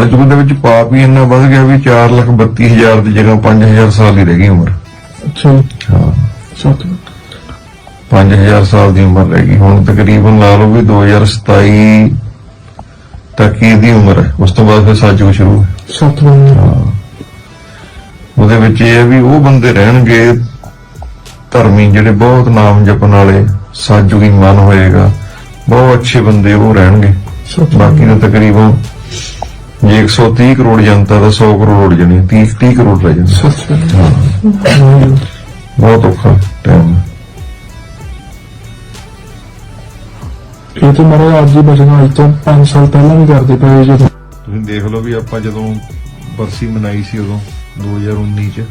ਕਲਯੁਗ ਦੇ ਵਿੱਚ ਪਾਪ ਹੀ ਇੰਨਾ ਵੱਧ ਗਿਆ ਵੀ 432000 ਦੀ ਜਗ੍ਹਾ 5000 ਸਾਲ ਹੀ ਰਹਿ ਗਈ ਉਮਰ। ਅੱਛਾ ਹਾਂ। ਸੱਤ 5000 ਸਾਲ ਦੀ ਉਮਰ ਰਹਿ ਗਈ। ਹੁਣ ਤਕਰੀਬਨ ਲਾ ਲਓ ਵੀ 2027 ਤੱਕ ਹੀ ਦੀ ਉਮਰ ਹੈ। ਉਸ ਤੋਂ ਬਾਅਦ ਫਿਰ ਸੱਚੋ ਸ਼ੁਰੂ ਹੈ। ਸੱਤ ਉਹਦੇ ਵਿੱਚ ਇਹ ਹੈ ਵੀ ਉਹ ਬੰਦੇ ਰਹਿਣਗੇ ਧਰਮੀ ਜਿਹੜੇ ਬਹੁਤ ਨਾਮ ਜਪਣ ਵਾਲੇ ਸਾਜੂ ਹੀ ਮਨ ਹੋਏਗਾ ਬਹੁਤ ਅੱਛੇ ਬੰਦੇ ਉਹ ਰਹਿਣਗੇ। ਬਾਕੀ ਤਾਂ ਤਕਰੀਬਨ 130 ਕਰੋੜ ਜਨਤਾ ਦਾ 100 ਕਰੋੜ ਉੜ ਜਾਣੀ 30 30 ਕਰੋੜ ਰਹਿ ਜਾਣੀ ਬੰਦੇ ਬਹੁਤ ਔਖਾ ਟਾਈਮ ਇਹ ਤਾਂ ਮਾਰੇ ਅੱਜ ਹੀ ਬਚਣਾ ਅੱਜ ਤੋਂ 5 ਸਾਲ ਪਹਿਲਾਂ ਵੀ ਕਰਦੇ ਪਏ ਜਦੋਂ। ਤੁਸੀਂ ਦੇਖ ਲਓ ਵੀ ਆਪਾਂ ਜਦੋਂ ਬਰਸੀ ਮਨਾਈ ਸੀ ਉਦੋਂ 2019 ਚ।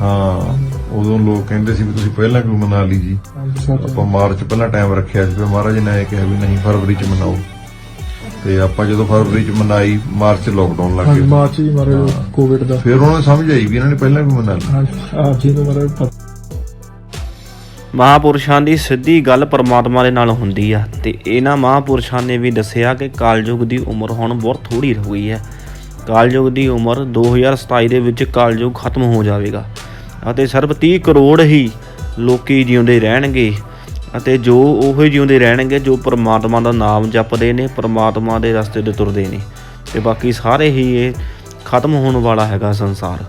ਹਾਂ ਉਦੋਂ ਲੋਕ ਕਹਿੰਦੇ ਸੀ ਵੀ ਤੁਸੀਂ ਪਹਿਲਾਂ ਕਿਉਂ ਮਨਾ ਲਈ ਜੀ? ਆਪਾਂ ਮਾਰਚ ਪਹਿਲਾਂ ਟਾਈਮ ਰੱਖਿਆ ਸੀ ਮਹਾਰਾਜ ਨੇ ਇਹ ਕਿਹਾ ਵੀ ਨਹੀਂ ਫਰਵਰੀ ਚ ਮਨਾਓ। ਤੇ ਆਪਾਂ ਜਦੋਂ ਫਰਵਰੀ ਚ ਮਨਾਈ ਮਾਰਚ ਲੋਕਡਾਊਨ ਲੱਗ ਹਾਂਜੀ ਗਿਆ। ਮਾਰਚ ਜੀ ਮਾਰੇ ਕੋਵਿਡ ਦਾ। ਫਿਰ ਉਹਨਾਂ ਨੇ ਸਮਝ ਆਈ ਵੀ ਇਹਨਾਂ ਨੇ ਪਹਿਲਾਂ ਕਿਉਂ ਮਨਾ ਲਿਆ ਹਾਂਜੀ ਹੀ ਤੋਂ ਮਾਰੇ ਪਤਾ ਮਹਾਪੁਰਸ਼ਾਂ ਦੀ ਸਿੱਧੀ ਗੱਲ ਪਰਮਾਤਮਾ ਦੇ ਨਾਲ ਹੁੰਦੀ ਆ ਤੇ ਇਹਨਾਂ ਮਹਾਪੁਰਸ਼ਾਂ ਨੇ ਵੀ ਦੱਸਿਆ ਕਿ ਕਾਲਯੁਗ ਦੀ ਉਮਰ ਹੁਣ ਬਹੁਤ ਥੋੜੀ ਰਹਿ ਗਈ ਹੈ। ਕਾਲਯੁਗ ਦੀ ਉਮਰ 2027 ਦੇ ਵਿੱਚ ਕਾਲਯੁਗ ਖਤਮ ਹੋ ਜਾਵੇਗਾ। ਅਤੇ ਸਿਰਫ 30 ਕਰੋੜ ਹੀ ਲੋਕੀ ਜਿਉਂਦੇ ਰਹਿਣਗੇ। ਅਤੇ ਜੋ ਉਹ ਜਿਉਂਦੇ ਰਹਿਣਗੇ, ਜੋ ਪਰਮਾਤਮਾ ਦਾ ਨਾਮ ਜਪਦੇ ਨੇ, ਪਰਮਾਤਮਾ ਦੇ ਰਸਤੇ ਤੇ ਤੁਰਦੇ ਨੇ। ਤੇ ਬਾਕੀ ਸਾਰੇ ਹੀ ਇਹ ਖਤਮ ਹੋਣ ਵਾਲਾ ਹੈਗਾ ਸੰਸਾਰ।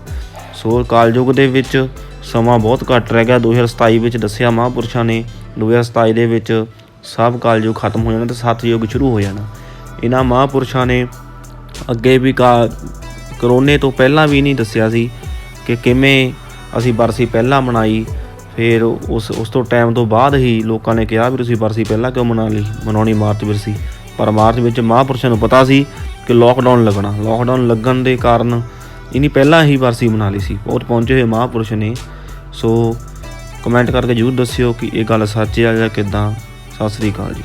ਸੋ ਕਾਲਯੁਗ ਦੇ ਵਿੱਚ ਸਮਾਂ ਬਹੁਤ ਘੱਟ ਰਹਿ ਗਿਆ। 2027 ਵਿੱਚ ਦੱਸਿਆ ਮਹਾਂਪੁਰਸ਼ਾਂ ਨੇ 2027 ਦੇ ਵਿੱਚ ਸਭ ਕਾਲਯੁਗ ਖਤਮ ਹੋ ਜਾਣਾ ਤੇ ਸਤਯੁਗ ਸ਼ੁਰੂ ਹੋ ਜਾਣਾ। ਇਹਨਾਂ ਮਹਾਂਪੁਰਸ਼ਾਂ ਨੇ ਅੱਗੇ ਵੀ ਕਾ, ਕਰੋਨੇ ਤੋਂ ਪਹਿਲਾਂ ਵੀ ਨਹੀਂ ਦੱਸਿਆ ਸੀ ਕਿ ਕਿਵੇਂ ਅਸੀਂ ਬਰਸੀ ਪਹਿਲਾਂ ਮਨਾਈ ਫਿਰ ਉਸ ਉਸ ਤੋਂ ਟਾਈਮ ਤੋਂ ਬਾਅਦ ਹੀ ਲੋਕਾਂ ਨੇ ਕਿਹਾ ਵੀ ਤੁਸੀਂ ਬਰਸੀ ਪਹਿਲਾਂ ਕਿਉਂ ਮਨਾ ਲਈ, ਮਨਾਉਣੀ ਮਾਰਚ ਵਿੱਚ ਸੀ। ਪਰ ਮਾਰਚ ਵਿੱਚ ਮਹਾਂਪੁਰਸ਼ਾਂ ਨੂੰ ਪਤਾ ਸੀ ਕਿ ਲੋਕਡਾਊਨ ਲੱਗਣਾ। ਲੋਕਡਾਊਨ ਲੱਗਣ ਦੇ ਕਾਰਨ ਇਨੀ ਪਹਿਲਾਂ ਹੀ ਬਰਸੀ ਮਨਾ ਲਈ ਸੀ। ਬਹੁਤ ਪਹੁੰਚੇ ਹੋਏ ਮਹਾਂਪੁਰਸ਼ ਨੇ। ਸੋ ਕਮੈਂਟ ਕਰਕੇ ਜਰੂਰ ਦੱਸਿਓ ਕਿ ਇਹ ਗੱਲ ਸੱਚ ਹੈ ਜਾਂ ਕਿਦਾਂ। ਸਤਿ ਸ੍ਰੀ ਅਕਾਲ ਜੀ।